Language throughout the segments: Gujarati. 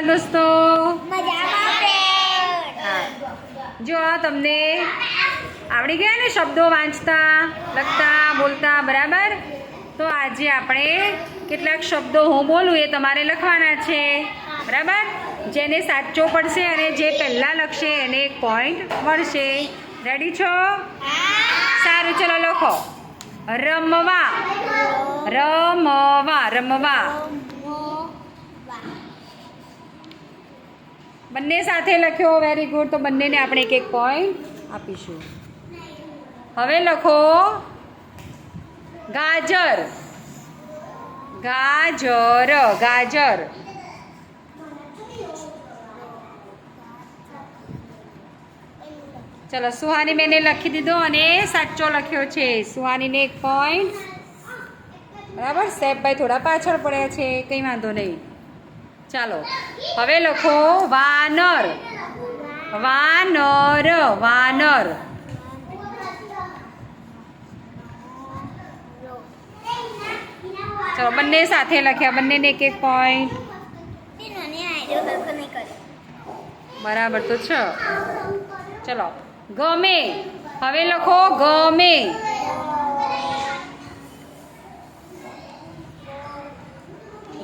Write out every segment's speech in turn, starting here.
હાલ દોસ્તો. જો આ તમને આવડી ગયા ને શબ્દો વાંચતા લખતા બોલતા બરાબર? તો આજે આપણે કેટલાક શબ્દો હું બોલું એ તમારે લખવાના છે. બરાબર? જેને સાચો પડશે અને જે પહેલાં લખશે એને એક પોઈન્ટ મળશે. રેડી છો? સારું ચલો લખો. રમવા. રમવા રમવા. બંને સાથે લખ્યો વેરી ગુડ તો બંનેને આપણે એક એક પોઈન્ટ આપીશું. હવે લખો, ગાજર. ગાજર ગાજર. ચલો, સુહાની બેને લખી દીધો અને સાચો લખ્યો છે. સુહાનીને એક પોઈન્ટ બરાબર? સેફભાઈ થોડા પાછળ પડ્યા છે, કંઈ વાંધો નહીં. ચાલો. હવે લખો વાનર. વાનર વાનર. ચલો, બંને સાથે લખ્યા. બંનેને એક એક પોઈન્ટ. બરાબર તો છે. ચલો. ગમે. હવે લખો ગમે.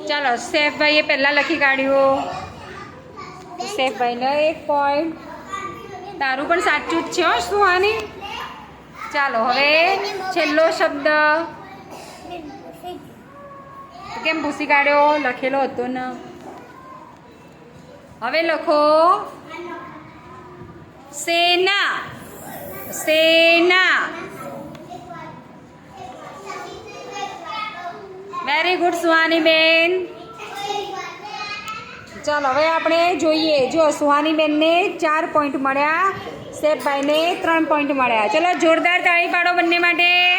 ચાલો સેફભાઈએ પહેલાં લખી કાઢ્યું. સેફભાઈને એક પોઈન્ટ તારું પણ સાચું જ છે હો આની ચાલો, હવે છેલ્લો શબ્દ. કેમ ભૂસી કાઢ્યો? લખેલો હતો ને. હવે લખો. સેના. સેના. વેરી ગુડ સુહાનીબેન ચાલો, હવે આપણે જોઈએ. જો સુહાનીબેનને ચાર પોઈન્ટ મળ્યા સેફભાઈને ત્રણ પોઈન્ટ મળ્યા. ચલો, જોરદાર તાળી પાડો બંને માટે.